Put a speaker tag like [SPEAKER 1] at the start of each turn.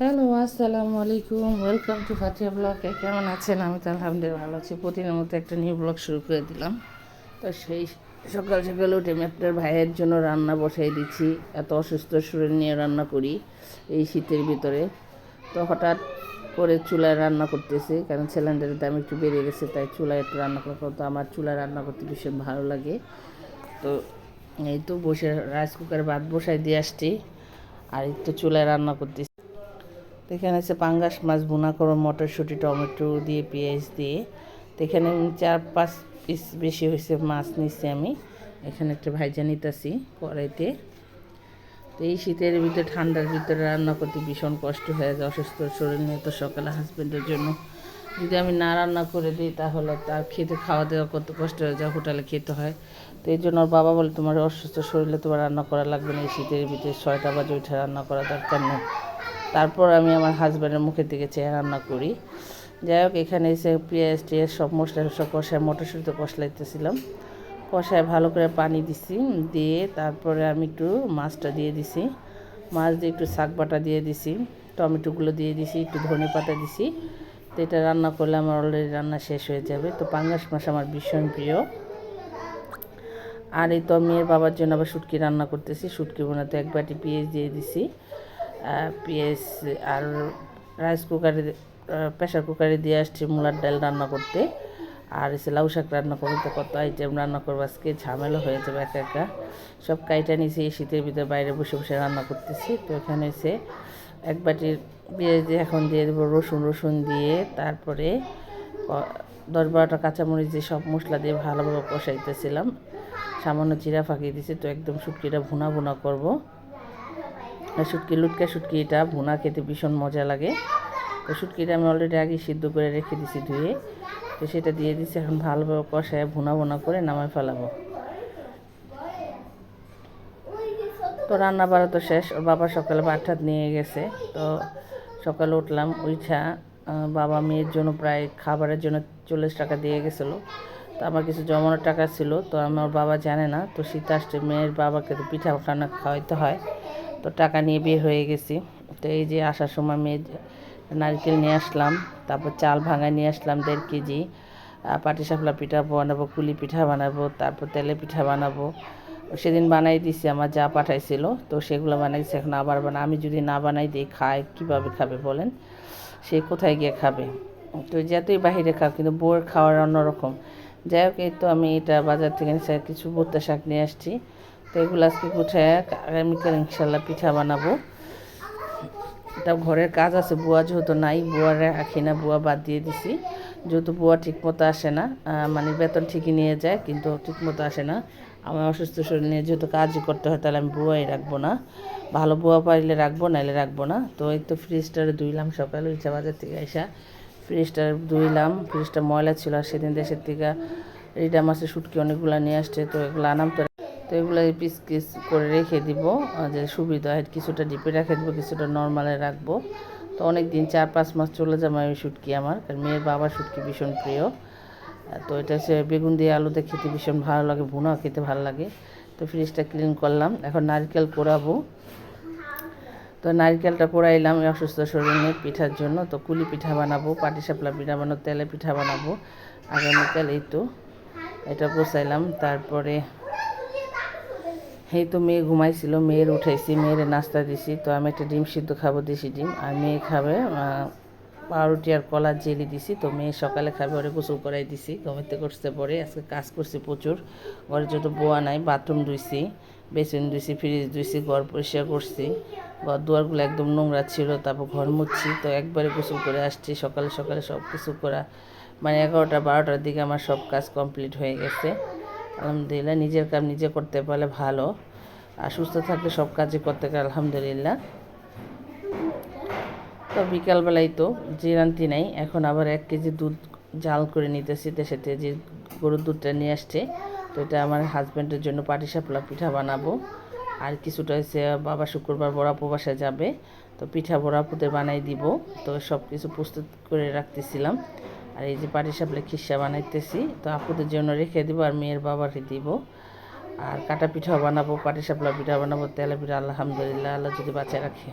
[SPEAKER 1] Hello, আসসালামু আলাইকুম। Welcome to Fatiha ব্লগে কেমন আছেন? আমি তো আলহামদুলিল্লাহ ভালো আছি। প্রতিদিনের মতো একটা নিউ ব্লগ শুরু করে দিলাম। তো সেই সকাল সকাল উঠে আপনার ভাইয়ের জন্য রান্না বসাই দিচ্ছি। এত অসুস্থ শরীর নিয়ে রান্না করি এই শীতের ভিতরে। তো হঠাৎ করে চুলায় রান্না করতেছি, কারণ সিলিন্ডারের দাম একটু বেড়ে গেছে, তাই চুলায় একটু রান্না করতে তো আমার চুলায় রান্না করতে ভীষণ ভালো লাগে। তো এই তো বসে রাইস কুকারে ভাত বসাই দিয়ে আসছি। আর তো চুলায় রান্না করতেছি। এখানে আছে পাঙ্গাস মাছ বোনা করো, মটরশুঁটি, টমেটো দিয়ে, পেঁয়াজ দিয়ে। তো এখানে চার পাঁচ পিস বেশি হয়েছে মাছ নিচ্ছি আমি। এখানে একটা ভাইজা নিতেছি কড়াইতে। তো এই শীতের ভিতরে, ঠান্ডার ভিতরে রান্না করতে ভীষণ কষ্ট হয়ে যায়, অসুস্থ শরীর নিয়ে তো সকালে হাজব্যান্ডের জন্য। যদি আমি না রান্না করে দিই, তাহলে তার খেতে, খাওয়া দাওয়া করতে কষ্ট হয়ে যায়, হোটেলে খেতে হয়। তো এই জন্য ওর বাবা বলে, তোমার অসুস্থ শরীরে তোমার রান্না করা লাগবে না, এই শীতের ভিতরে ছয়টা বাজে উঠে রান্না করা দরকার নেই। তারপর আমি আমার হাজব্যান্ডের মুখের দিকে চেয়ে রান্না করি। যাই হোক, এখানে এসে পেঁয়াজ টিয়াজ সব মশলা সব কষায় মটরশুঁটিতে কষলাইতেছিলাম কষায় ভালো করে পানি দিছি, দিয়ে তারপরে আমি একটু মাছটা দিয়ে দিছি। মাছ দিয়ে একটু শাক বাটা দিয়ে দিছি, টমেটোগুলো দিয়ে দিছি, একটু ধনে পাতা দিছি। তো এটা রান্না করলে আমার অলরেডি রান্না শেষ হয়ে যাবে। তো পাঙ্গাস মাছ আমার ভীষণ প্রিয়। আর এই তো মেয়ের বাবার জন্য আবার শুটকি রান্না করতেছি। শুটকি বোনাতে এক বাটি পেঁয়াজ দিয়ে দিছি। পেঁয়াজ আর রাইস কুকারে প্রেশার কুকারে দিয়ে আসছি মূলার ডাল রান্না করতে। আর এসে লাউ শাক রান্না করতে কত আইটেম রান্না করব আজকে? ঝামেলা হয়ে যাবে একা একা। সব কাইটা নিয়েছি, এই শীতের ভিতরে বাইরে বসে বসে রান্না করতেছি। তো এখানে এসে এক বাটির পেঁয়াজ দিয়ে এখন দিয়ে দেবো রসুন রসুন দিয়ে তারপরে দশ বারোটা কাঁচামরিচ দিয়ে সব মশলা দিয়ে ভালোভাবে কষাইতেছিলাম। সামান্য জিরা ফাঁকিয়ে দিয়েছি, তো একদম শুটকিটা ভুনা ভুনা করব। শুটকি লুটকা শুটকিটা ভুনা খেতে ভীষণ মজা লাগে। তো শুটকিটা আমি অলরেডি আগে সিদ্ধ করে রেখে দিছি ধুয়ে। তো সেটা দিয়ে দিচ্ছি এখন ভালোভাবে কষায় ভুনা ভুনা করে নামায় ফেলাবো। তো রান্না বাড়া তো শেষ, ওর বাবা সকালে ভাত ঠাত নিয়ে গেছে। তো সকালে উঠলাম, উইঠা বাবা মেয়ের জন্য প্রায় খাবারের জন্য চল্লিশ টাকা দিয়ে গেছিল। তো আমার কিছু জমানোর টাকা ছিল, তো আমার বাবা জানে না, তো শীত আসছে, মেয়ের বাবাকে তো পিঠা খাওয়াইতে হয়। তো টাকা নিয়ে বের হয়ে গেছি। তো এই যে আসার সময় মেয়ে নারকেল নিয়ে আসলাম, তারপর চাল ভাঙা নিয়ে আসলাম দেড় কেজি পাটিসাপলা পিঠা বানাবো, কুলি পিঠা বানাবো, তারপর তেলে পিঠা বানাবো। সেদিন বানাই দিছি, আমার যা পাঠাইছিল, তো সেগুলো বানাইছি এখন আবার বানা, আমি যদি না বানাই দিই, খায়, কীভাবে খাবে বলেন? সে কোথায় গিয়ে খাবে? তো যতই বাহিরে খাও কিন্তু বউয়ের খাওয়ার অন্যরকম। যাই হোক, এই তো আমি এটা বাজার থেকে কিছু ভুট্টা শাক নিয়ে আসছি। তো এগুলো আজকে গুছায় আগামীকাল ইনশাল্লাহ পিঠা বানাবো। এটা ঘরের কাজ আছে, বুয়া যেহেতু নাই বুয়া রাখি না, বুয়া বাদ দিয়ে দিছি। যেহেতু বুয়া ঠিকমতো আসে না মানে বেতন ঠিকই নিয়ে যায়, কিন্তু ঠিকমতো আসে না। আমার অসুস্থ শরীর নিয়ে যেহেতু কাজই করতে হয়, তাহলে আমি বুয়াই রাখব না। ভালো বুয়া পাইলে রাখব, নাইলে রাখব না। তো এই তো ফ্রিজটারে ধুইলাম সকালে ইচ্ছা বাজার থেকে এসা ফ্রিজটা ধুইলাম। ফ্রিজটা ময়লা ছিল, আর সেদিন দেশের থেকে রিডা মাছের শুটকি অনেকগুলো নিয়ে আসছে, তো এগুলো আনাম তো তো এগুলো পিস পিস করে রেখে দিব। যে সুবিধা হয় কিছুটা ডিপে রেখে দেবো, কিছুটা নর্মালে রাখব। তো অনেক দিন চার পাঁচ মাস চলে যাবে আমি শুটকি আমার, কারণ মেয়ের বাবা শুটকি ভীষণ প্রিয়। তো এটা হচ্ছে বেগুন দিয়ে আলুতে খেতে ভীষণ ভালো লাগে, ভুনা খেতে ভালো লাগে। তো ফ্রিজটা ক্লিন করলাম, এখন নারকেল কোড়াবো তো নারকেলটা কোড়াইলাম অসুস্থ শরীর পিঠার জন্য। তো কুলি পিঠা বানাবো পাটিসাপলা পিঠা বানাবো, তেলে পিঠা বানাবো। আগামীকাল এই তো, এটা বসাইলাম তারপরে এই তো মেয়ে ঘুমাইছিল, মেয়ের উঠাইছি, মেয়ের নাস্তা দিছি, তো আমি একটা ডিম সিদ্ধ খাব, দেশি ডিম। আর মেয়ে খাবে পাউরুটি আর কলার জেলি দিছি, তো মেয়ে সকালে খাবে, ওরে গোসল করাই দিছি ঘুমাতে করতে পরে, আজকে কাজ করছি প্রচুর। ঘরে যত বোয়া নাই, বাথরুম ধুইছি, বেসিন ধুইছি, ফ্রিজ ধুইছি, ঘর পরিষ্কার করছি। ঘর দুয়ারগুলো একদম নোংরা ছিল, তারপর ঘর মুছছি, তো একবারে গোসল করে আসছি, সকালে সকালে সব কিছু করা। মানে এগারোটা, বারোটার দিকে আমার সব কাজ কমপ্লিট হয়ে গেছে। আলহামদুলিল্লাহ, নিজের কাজ নিজে করতে পারলে ভালো। আর সুস্থ থাকলে সব কাজই করতে পারে, আলহামদুলিল্লাহ। তো বিকালবেলায় তো যে রান্তি নাই, এখন আবার এক কেজি দুধ জাল করে নিতেছি সাথে যে গরুর দুধটা নিয়ে আসছে। তো এটা আমার হাজব্যান্ডের জন্য পাটিসাপলা পিঠা বানাবো। আর কিছুটা হচ্ছে বাবা শুক্রবার বড়া উপবাসে যাবে, তো পিঠা বড়া পুঁতে বানাই দিব। তো সব কিছু প্রস্তুত করে রাখতেছিলাম। আর এই যে পাটি সাপলে খিসা বানাইতেছি, তো আপুদের জন্য রেখে দিব আর মেয়ের বাবাকে দিব। আর কাটা পিঠা বানাবো পাটি সাপলা পিঠা বানাবো, তেলে পিঠা, আলহামদুলিল্লাহ, আল্লাহ যদি বাঁচায় রাখে।